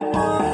Música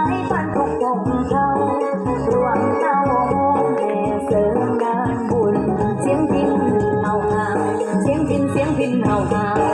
ายพันธุ์ของเขารวมเต้าแห่เสริมงานบุญ เสียงพินเอาหาเสียงพินเสียงพินเอาหา